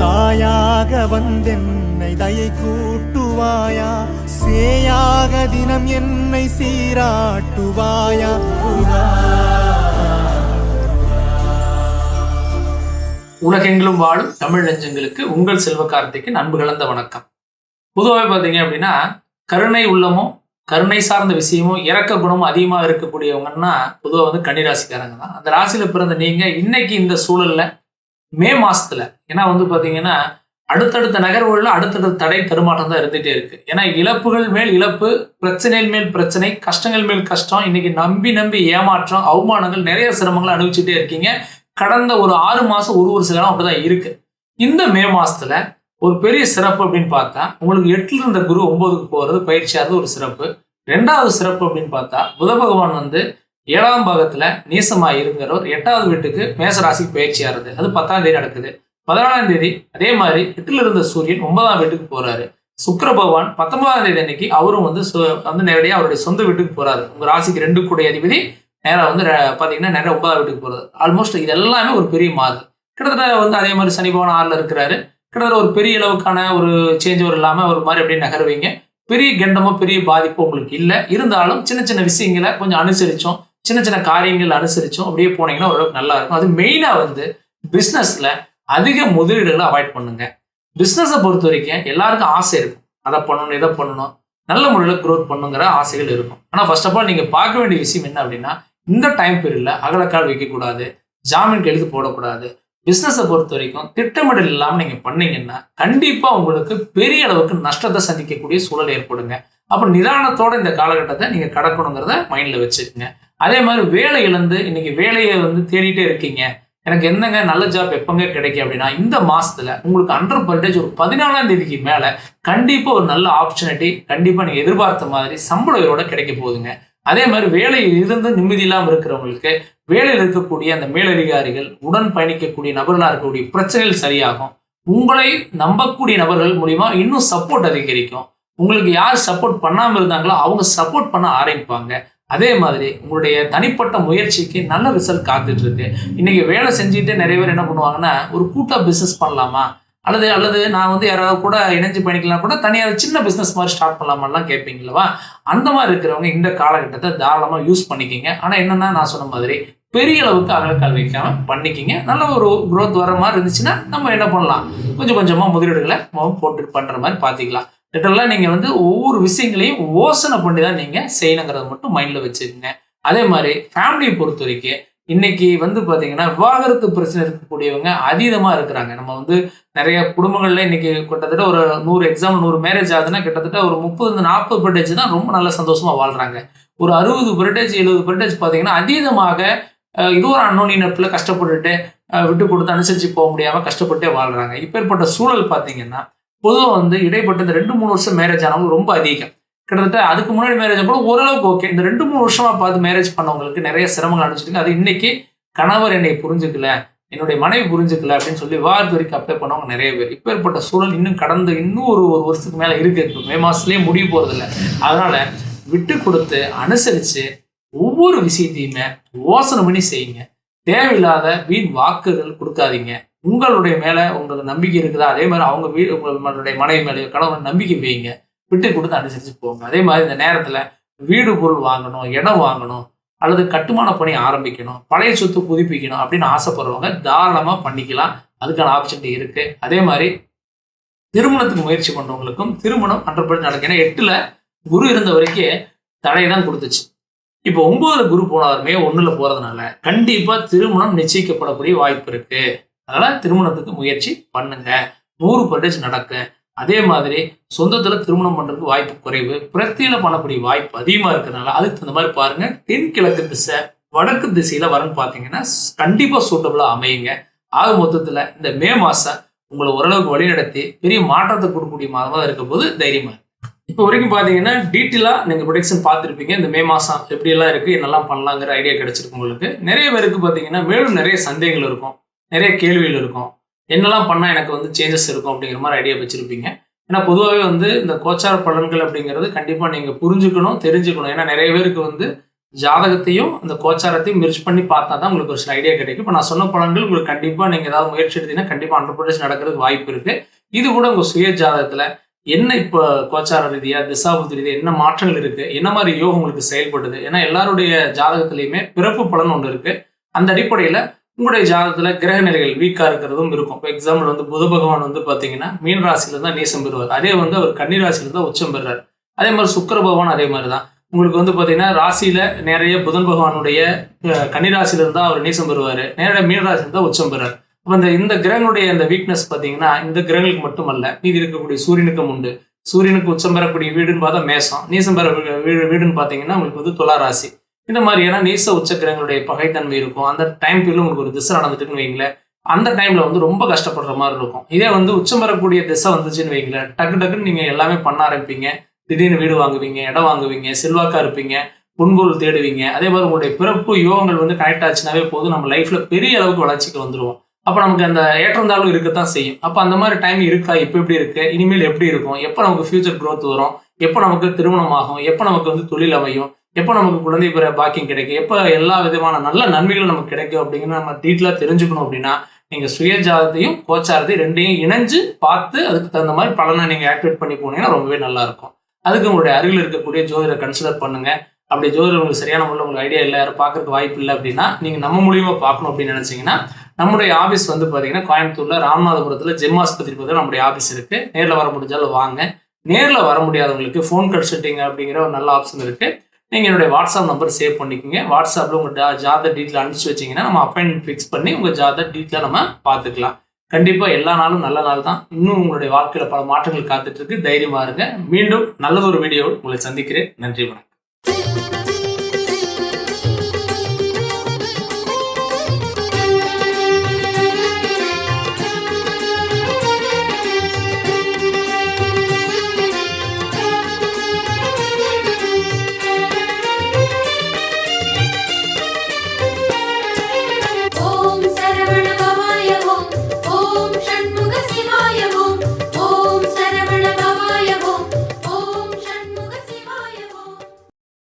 தாயாக வந்தென்னை தயை கூட்டுவாயா? சேயாக தினம் என்னை சீராட்டுவாயா? உலகெங்கிலும் வாழும் தமிழ் நெஞ்சங்களுக்கு உங்கள் செல்வ கார்த்திக்கு அன்பு கலந்த வணக்கம். பொதுவாக பார்த்தீங்க அப்படின்னா கருணை உள்ளமும் கருணை சார்ந்த விஷயமும் இறக்க குணமும் அதிகமாக இருக்கக்கூடியவங்கன்னா பொதுவாக வந்து கன்னிராசிக்காரங்க தான். அந்த ராசியில் பிறந்த நீங்க இன்னைக்கு இந்த சூழல்ல மே மாசத்துல. ஏன்னா வந்து பார்த்தீங்கன்னா அடுத்தடுத்த நகர்வுகளில் அடுத்தடுத்த தடை தடுமாற்றம் தான் இருந்துகிட்டே இருக்கு. ஏன்னா இழப்புகள் மேல் இழப்பு பிரச்சனைகள் மேல் பிரச்சனை கஷ்டங்கள் மேல் கஷ்டம் இன்னைக்கு நம்பி நம்பி ஏமாற்றம் அவமானங்கள் நிறைய சிரமங்களை அனுபவிச்சுட்டே இருக்கீங்க. கடந்த ஒரு ஆறு மாசம் ஒரு ஒரு சில அப்படிதான் இருக்கு. இந்த மே மாசத்துல ஒரு பெரிய சிறப்பு அப்படின்னு பார்த்தா உங்களுக்கு எட்டுல இருந்த குரு ஒன்பதுக்கு போறது பயிற்சியாவது ஒரு சிறப்பு. ரெண்டாவது சிறப்பு அப்படின்னு பார்த்தா புத பகவான் வந்து ஏழாம் பாகத்துல நீசமா இருங்கிறவர் எட்டாவது வீட்டுக்கு மேசராசிக்கு பயிற்சியாகிறது அது பத்தாம் தேதி நடக்குது. பதினாலாம் தேதி அதே மாதிரி எட்டுல இருந்த சூரியன் ஒன்பதாம் வீட்டுக்கு போறாரு. சுக்கர பகவான் பத்தொன்பதாம் தேதி அன்னைக்கு அவரும் வந்து சு- வந்து நேரடியாக அவருடைய சொந்த வீட்டுக்கு போறாரு. உங்க ராசிக்கு ரெண்டு கூடிய அதிபதி நேராக வந்து பார்த்தீங்கன்னா பாத்தீங்கன்னா நேரம் ஒன்பதாம் வீட்டுக்கு போறது. ஆல்மோஸ்ட் இது எல்லாமே ஒரு பெரிய மாறுது கிட்டத்தட்ட வந்து அதே மாதிரி சனி பகவான் ஆறுல இருக்கிறாரு. கிட்டத்தட்ட ஒரு பெரிய அளவுக்கான ஒரு சேஞ்ச் ஒரு இல்லாம ஒரு மாதிரி அப்படியே நகருவீங்க. பெரிய கண்டமோ பெரிய பாதிப்போ உங்களுக்கு இல்லை. இருந்தாலும் சின்ன சின்ன விஷயங்களை கொஞ்சம் அனுசரிச்சோம். சின்ன சின்ன காரியங்கள் அனுசரிச்சும் அப்படியே போனீங்கன்னா ஓரளவுக்கு நல்லா இருக்கும் அது மெயினாக வந்து பிஸ்னஸில் அதிக முதலீடுகளை அவாய்ட் பண்ணுங்க. பிஸ்னஸை பொறுத்த வரைக்கும் எல்லாருக்கும் ஆசை இருக்கும். அதை பண்ணணும் இதை பண்ணணும். நல்ல முறையில் க்ரோத் பண்ணுங்கிற ஆசைகள் இருக்கும். ஆனால் ஃபர்ஸ்ட் ஆஃப் ஆல் நீங்கள் பார்க்க வேண்டிய விஷயம் என்ன அப்படின்னா இந்த டைம் பீரியடில் அகலக்கால் வைக்கக்கூடாது. ஜாமீன் எழுதி போடக்கூடாது. பிஸ்னஸை பொறுத்த வரைக்கும் திட்டமிடல் இல்லாமல் நீங்கள் பண்ணீங்கன்னா கண்டிப்பாக உங்களுக்கு பெரிய அளவுக்கு நஷ்டத்தை சந்திக்கக்கூடிய சூழல் ஏற்படுங்க. அப்போ நிதானத்தோட இந்த காலகட்டத்தை நீங்கள் கடக்கணுங்கிறத மைண்டில் வச்சுக்கோங்க. அதே மாதிரி வேலை இழந்து இன்னைக்கு வேலையை வந்து தேடிட்டே இருக்கீங்க. எனக்கு என்னங்க நல்ல ஜாப் எப்பங்க கிடைக்கும் அப்படின்னா இந்த மாசத்துல உங்களுக்கு ஹண்ட்ரட் பர்சன்டேஜ் ஒரு பதினாலாம் தேதிக்கு மேல கண்டிப்பா ஒரு நல்ல ஆப்பர்ச்சுனிட்டி கண்டிப்பா நீங்க எதிர்பார்த்த மாதிரி சம்பள உயர்வோட கிடைக்க போகுதுங்க. அதே மாதிரி வேலையில் இருந்து நிம்மதி இல்லாமல் இருக்கிறவங்களுக்கு வேலையில் இருக்கக்கூடிய அந்த மேலதிகாரிகள் உடன் பயணிக்கக்கூடிய நபர்களாக இருக்கக்கூடிய பிரச்சனைகள் சரியாகும். உங்களை நம்பக்கூடிய நபர்கள் மூலியமா இன்னும் சப்போர்ட் அதிகரிக்கும். உங்களுக்கு யார் சப்போர்ட் பண்ணாமல் இருந்தாங்களோ அவங்க சப்போர்ட் பண்ண ஆரம்பிப்பாங்க. அதே மாதிரி உங்களுடைய தனிப்பட்ட முயற்சிக்கு நல்ல ரிசல்ட் காத்துட்டு இருக்கு இன்னைக்கு வேலை செஞ்சுட்டு நிறைய பேர் என்ன பண்ணுவாங்கன்னா ஒரு கூட்டா பிசினஸ் பண்ணலாமா? அல்லது அல்லது நான் வந்து யாராவது கூட இணைஞ்சு பண்ணிக்கலாம் கூட தனியாக சின்ன பிஸ்னஸ் மாதிரி ஸ்டார்ட் பண்ணலாமாலாம் கேட்பீங்களவா அந்த மாதிரி இருக்கிறவங்க இந்த காலகட்டத்தை தாராளமாக யூஸ் பண்ணிக்கிங்க. ஆனால் என்னென்னா நான் சொன்ன மாதிரி பெரிய அளவுக்கு அகலக்கால் வைக்காம பண்ணிக்கிங்க. நல்ல ஒரு குரோத் வர மாதிரி இருந்துச்சுன்னா நம்ம என்ன பண்ணலாம்? கொஞ்சம் கொஞ்சமாக முதலீடுகளை நம்ம போட்டு பண்ணுற மாதிரி பார்த்துக்கலாம். இதெல்லாம் நீங்கள் வந்து ஒவ்வொரு விஷயங்களையும் யோசனை பண்ணி தான் நீங்கள் செய்யணுங்கிறத மட்டும் மைண்டில் வச்சுக்கோங்க. அதே மாதிரி ஃபேமிலியை பொறுத்த வரைக்கும் இன்னைக்கு வந்து பார்த்தீங்கன்னா விவாகரத்து பிரச்சனை இருக்கக்கூடியவங்க அதீதமாக இருக்கிறாங்க. நம்ம வந்து நிறைய குடும்பங்கள்ல இன்னைக்கு கிட்டத்தட்ட ஒரு நூறு எக்ஸாம் நூறு மேரேஜ் ஆகுதுன்னா கிட்டத்தட்ட ஒரு முப்பது நாற்பது பர்டேஜ் தான் ரொம்ப நல்ல சந்தோஷமாக வாழ்கிறாங்க ஒரு அறுபது பர்டேஜ் எழுபது பர்டேஜ் பார்த்தீங்கன்னா அதீதமாக அஹ், இது ஒரு அன்னோனினப்பில் கஷ்டப்பட்டுட்டு விட்டு கொடுத்து அனுசரித்து போக முடியாமல் கஷ்டப்பட்டே வாழ்கிறாங்க இப்பேற்பட்ட சூழல் பார்த்தீங்கன்னா பொதுவாக வந்து இடைப்பட்ட இந்த ரெண்டு மூணு வருஷம் மேரேஜ் ஆனவங்க ரொம்ப அதிகம். கிட்டத்தட்ட அதுக்கு முன்னாடி மேரேஜ் கூட ஓரளவுக்கு ஓகே இந்த ரெண்டு மூணு வருஷமா பார்த்து மேரேஜ் பண்ணவங்களுக்கு நிறைய சிரமங்கள் அனுப்பிச்சிருக்கு அது இன்னைக்கு கணவர் என்னை புரிஞ்சுக்கல என்னுடைய மனைவி புரிஞ்சுக்கல அப்படின்னு சொல்லி விவாகரத்து வரைக்கும் அப்ளை பண்ணவங்க நிறைய பேர். இப்பேற்பட்ட சூழல் இன்னும் கடந்து இன்னும் ஒரு ஒரு வருஷத்துக்கு மேலே இருக்கு. இப்போ மே மாதத்துலேயே முடிய போகிறதில்ல அதனால விட்டு கொடுத்து அனுசரித்து ஒவ்வொரு விஷயத்தையுமே யோசனை பண்ணி செய்யுங்க. தேவையில்லாத வீண் வாக்குகள் கொடுக்காதீங்க. உங்களுடைய மேலே உங்களுக்கு நம்பிக்கை இருக்குதா? அதே மாதிரி அவங்க வீடு உங்களுடைய மனைவி மேலே கணவன் நம்பிக்கை வைங்க. விட்டு கொடுத்து அனுசரித்து போங்க. அதே மாதிரி இந்த நேரத்தில் வீடு பொருள் வாங்கணும் இடம் வாங்கணும் அல்லது கட்டுமான பணி ஆரம்பிக்கணும் பழைய சொத்து புதுப்பிக்கணும் அப்படின்னு ஆசைப்படுறவங்க தாராளமாக பண்ணிக்கலாம். அதுக்கான ஆப்பர்ச்சுனிட்டி இருக்குது அதே மாதிரி திருமணத்துக்கு முயற்சி பண்ணுறவங்களுக்கும் திருமணம் ஹண்ட்ரட் பர்சன்ட் நடக்கும். ஏன்னா எட்டில் குரு இருந்த வரைக்கும் தடையை தான் கொடுத்துச்சு. இப்போ ஒன்பதுல குரு போனவருமே ஒன்றில் போகிறதுனால கண்டிப்பாக திருமணம் நிச்சயிக்கப்படக்கூடிய வாய்ப்பு இருக்குது அதனால திருமணத்துக்கு முயற்சி பண்ணுங்க. நூறு பர்சன்டேஜ் நடக்க. அதே மாதிரி சொந்தத்தில் திருமணம் பண்ணுறதுக்கு வாய்ப்பு குறைவு. பிரத்தியில பண்ணக்கூடிய வாய்ப்பு அதிகமா இருக்கிறதுனால அதுக்கு தகுந்த மாதிரி பாருங்க. தென்கிழக்கு திசை வடக்கு திசையில வரன்னு பார்த்தீங்கன்னா கண்டிப்பாக சூட்டபிளா அமையுங்க. ஆக மொத்தத்தில் இந்த மே மாசம் உங்களை ஓரளவுக்கு வழிநடத்தி பெரிய மாற்றத்தை கொடுக்கக்கூடிய மாதமாக இருக்க போது தைரியமாக இப்போ வரைக்கும் பார்த்தீங்கன்னா டீட்டெயிலாக நீங்கள் ப்ரொடக்ஷன் பார்த்துருப்பீங்க. இந்த மே மாதம் எப்படியெல்லாம் இருக்குது என்னெல்லாம் பண்ணலாங்கிற ஐடியா கிடைச்சிருக்கு உங்களுக்கு. நிறைய பேருக்கு பார்த்தீங்கன்னா மேலும் நிறைய சந்தேகங்கள் இருக்கும். நிறைய கேள்விகள் இருக்கும். என்னெல்லாம் பண்ணால் எனக்கு வந்து சேஞ்சஸ் இருக்கும் அப்படிங்கிற மாதிரி ஐடியா வச்சுருப்பீங்க. ஏன்னா பொதுவாகவே வந்து இந்த கோச்சார பலன்கள் அப்படிங்கிறது கண்டிப்பாக நீங்கள் புரிஞ்சுக்கணும் தெரிஞ்சுக்கணும். ஏன்னா நிறைய பேருக்கு வந்து ஜாதகத்தையும் அந்த கோச்சாரத்தையும் மிர்ச் பண்ணி பார்த்தா தான் உங்களுக்கு ஒரு சில ஐடியா கிடைக்கும். இப்போ நான் சொன்ன பலன்கள் உங்களுக்கு கண்டிப்பாக நீங்கள் ஏதாவது முயற்சி எடுத்தீங்கன்னா கண்டிப்பாக ஹண்ட்ரட் நடக்கிறதுக்கு வாய்ப்பு இருக்குது இது கூட உங்கள் சுய ஜாதகத்தில் என்ன இப்போ கோச்சார ரீதியாக திசாபுத்தி ரீதியாக என்ன மாற்றங்கள் இருக்குது என்ன மாதிரி யோகம் உங்களுக்கு செயல்படுது? ஏன்னா எல்லாருடைய ஜாதகத்துலேயுமே பிறப்பு பலன் ஒன்று இருக்குது அந்த அடிப்படையில் உங்களுடைய ஜாதகத்தில் கிரக நிலைகள் வீக்காக இருக்கிறதும் இருக்கும். இப்போ எக்ஸாம்பிள் வந்து புத பகவான் வந்து பார்த்தீங்கன்னா மீன் ராசியில தான் நீசம் பெறுவார். அதே வந்து அவர் கன்னி ராசியில தான் உச்சம் பெறுறார். அதே மாதிரி சுக்கிர பகவான் அதே மாதிரி தான் உங்களுக்கு வந்து பார்த்தீங்கன்னா ராசியில் நிறைய புதன் பகவானுடைய அஹ், கன்னி அவர் நீசம் பெறுவார். நேரடியாக மீன் ராசியில் இருந்தா உச்சம் பெறார் அப்போ இந்த இந்த கிரகங்களுடைய அந்த வீக்னஸ் பார்த்தீங்கன்னா இந்த கிரகங்களுக்கு மட்டுமல்ல மீதி இருக்கக்கூடிய சூரியனுக்கும் உண்டு. சூரியனுக்கு உச்சம் பெறக்கூடிய வீடுன்னு பார்த்தா மேசம். நீசம் பெற வீடு வீடுன்னு பார்த்தீங்கன்னா உங்களுக்கு வந்து துலா ராசி. இந்த மாதிரியான நீச உச்சக்கிரங்களுடைய பகைத்தன்மை இருக்கும். அந்த டைம் பீரியட் உங்களுக்கு ஒரு திசை நடந்துட்டுன்னு வைங்களேன். அந்த டைமில் வந்து ரொம்ப கஷ்டப்படுற மாதிரி இருக்கும். இதே வந்து உச்சம் பெறக்கூடிய திசை வந்துச்சுன்னு வைங்களேன். டக்கு டக்குன்னு நீங்கள் எல்லாமே பண்ண ஆரம்பிப்பீங்க. திடீர்னு வீடு வாங்குவீங்க இடம் வாங்குவீங்க செல்வாக்கா இருப்பீங்க பொன்பொருள் தேடுவீங்க. அதே மாதிரி உங்களுடைய பிறப்பு யோகங்கள் வந்து கனெக்ட் ஆச்சுனாவே போதும். நம்ம லைஃப்பில் பெரிய அளவுக்கு வளர்ச்சிக்கு வந்துடுவோம் அப்போ நமக்கு அந்த ஏற்றந்தாழ்வு இருக்கத்தான் செய்யும். அப்போ அந்த மாதிரி டைம் இருக்கா? இப்போ எப்படி இருக்கு? இனிமேல் எப்படி இருக்கும்? எப்போ நமக்கு ஃபியூச்சர் க்ரோத் வரும்? எப்போ நமக்கு திருமணம் ஆகும் எப்போ நமக்கு வந்து தொழில் அமையும்? எப்போ நமக்கு குழந்தை பெற பாக்கியம் கிடைக்கும்? எப்போ எல்லா விதமான நல்ல நன்மைகளும் நமக்கு கிடைக்கும் அப்படிங்கிறத நம்ம டீட்டெயிலாக தெரிஞ்சுக்கணும் அப்படின்னா நீங்கள் சுய ஜாதத்தையும் கோச்சாரத்தையும் ரெண்டையும் இணைஞ்சு பார்த்து அதுக்கு தகுந்த மாதிரி பலனை நீங்கள் ஆக்டிவேட் பண்ணி போனீங்கன்னா ரொம்பவே நல்லா இருக்கும். அதுக்கு உங்களுடைய அருகில் இருக்கக்கூடிய ஜோதிடரை கன்சிடர் பண்ணுங்க. அப்படி ஜோதிடர் உங்களுக்கு சரியான முறையில் உங்களுக்கு ஐடியா இல்லை யாரும் பார்க்கறதுக்கு வாய்ப்பு இல்லை அப்படின்னா நீங்கள் நம்ம மூலியமாக பார்க்கணும் அப்படின்னு நினச்சிங்கன்னா நம்முடைய ஆஃபீஸ் வந்து பார்த்தீங்கன்னா கோயம்புத்தூரில் ராமநாதபுரத்தில் ஜெம் ஆஸ்பத்திரி பார்த்தீங்கன்னா நம்முடைய ஆஃபீஸ் இருக்குது நேரில் வர முடிஞ்சாலும் வாங்க. நேரில் வர முடியாதவங்களுக்கு ஃபோன் கன்சல்ட்டிங் அப்படிங்கிற ஒரு நல்ல ஆப்ஷன் இருக்குது நீங்கள் என்னுடைய வாட்ஸ்அப் நம்பர் சேவ் பண்ணிக்கோங்க. வாட்ஸ்அப்பில் உங்கள் ஜா டீட்டெயில் அனுப்பிச்சு வச்சிங்கன்னா நம்ம அப்பாயின்மெண்ட் ஃபிக்ஸ் பண்ணி உங்கள் ஜாதக டீட்டெயிலாக நம்ம பார்த்துக்கலாம். கண்டிப்பாக எல்லா நாளும் நல்ல நாள் தான். இன்னும் உங்களுடைய வாழ்க்கையில் பல மாற்றங்கள் காத்துட்டு இருக்கு. தைரியமாக இருங்க. மீண்டும் நல்லதொரு வீடியோவில் உங்களை சந்திக்கிறேன். நன்றி வணக்கம்.